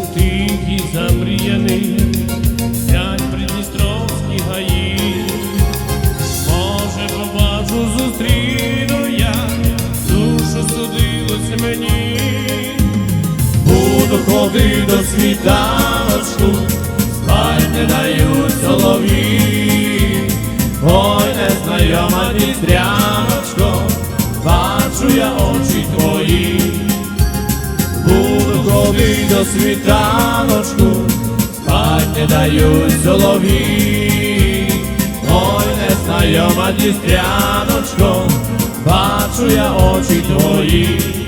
тихий замріяний, сядь придністровські гаї, може побачу, зустріну я, душу судилось мені, буду ходити до світаночку, спать дають солові, ой, незнайома дістряночко, бачу я очі твої. Ходити до світаночку, спать не дають солові. Ой, незнайома дістряночко, бачу я очі твої.